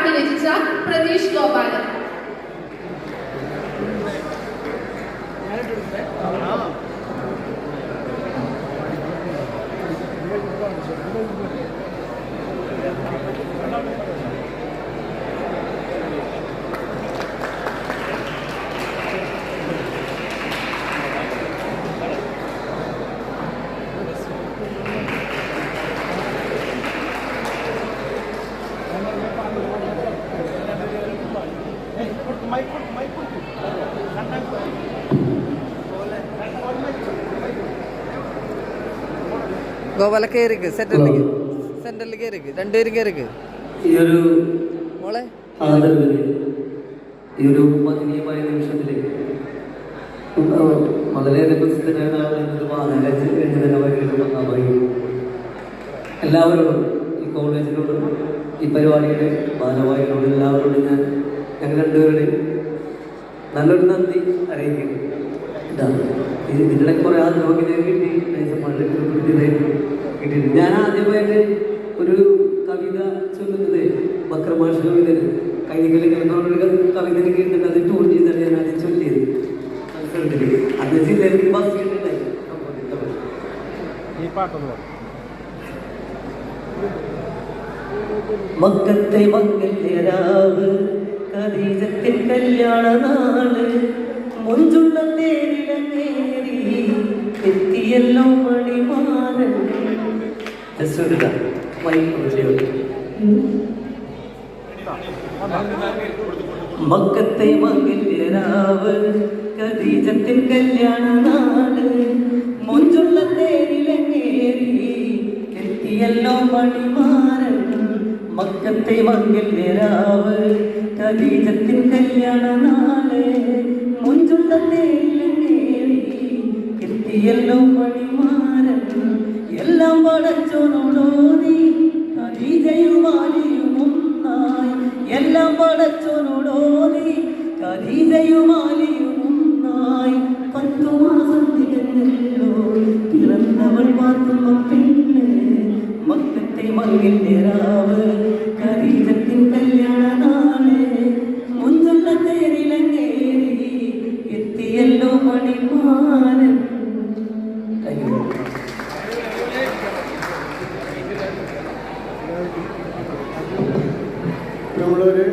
प्रातिनिधीचा प्रदेश गौबाद आहे Thank you. Gopala കയറിക്ക് സെന്ററിലേക്ക് സെന്ററിൽ കയറിക്ക് രണ്ടുപേരും കയറിക്ക് ഈ ഒരു മോളെ ഈ ഒരു നിമിഷത്തിലേക്ക്. വളരെയേറെ പ്രസിദ്ധനായ ആളെന്നത് എല്ലാവരോടും ഈ കോളേജിനോടും ഈ പരിപാടിയുടെ ഭാരവാഹികളോടും എല്ലാവരോടും ഞാൻ ഞങ്ങൾ രണ്ടുപേരുടെയും നല്ലൊരു നന്ദി അറിയിക്കുന്നു. ഇതാണ് ഇത് ഇതിലെ കുറേ ആദ്യമൊക്കെ കിട്ടി. കിട്ടിയിട്ടുണ്ട് ഞാൻ ആദ്യമായിട്ട് ഒരു കവിത ചൊല്ലുന്നത് വക്രമാഷ കവിത കൈകളിൽ എന്നോടൊരു കവിത കേട്ടിട്ട് അത് ടൂർ ചെയ്തിട്ട് ഞാൻ ആദ്യം ചൊല്ലിയത്. അത് ജില്ലയിൽ ബസ് കിട്ടുണ്ടായി മക്കത്തെ മംഗല്യരാവ് കദീജത്തിൻ കല്യാണ നാൾ മുഞ്ചുള്ള തേരിലേറി എത്തിയല്ലോ മണിമാരൻ ജസ്വരുത മക്കത്തെ മംഗല്യരാവ് കദീജത്തിൻ കല്യാണ നാൾ മുഞ്ചുള്ള തേരിലേറി എത്തിയല്ലോ മണിമാരൻ മക്കത്തെ നേരാവ്. കദീജത്തിൻ കല്യാണ നാൾ എത്തിയല്ലോ മണിമാരൻ എല്ലാം പടച്ചോനോടോതി കദീജയുമാലിയും ഒന്നായി. എല്ലാം പടച്ചോനോടോതി കദീജയുമാലിയും ഒന്നായി. പത്തു മാസം തികഞ്ഞല്ലോ. പിറന്നവൾ മാത്രം പെണ്ണ് മുത്തേ മകന്റെ രാവ് കരീരത്തിൻ കല്യാണ നാൾ മുന്തുള്ള തേരിലങ്ങേരി എത്തിയല്ലോ മണിമാരൻ നമ്മളൊരു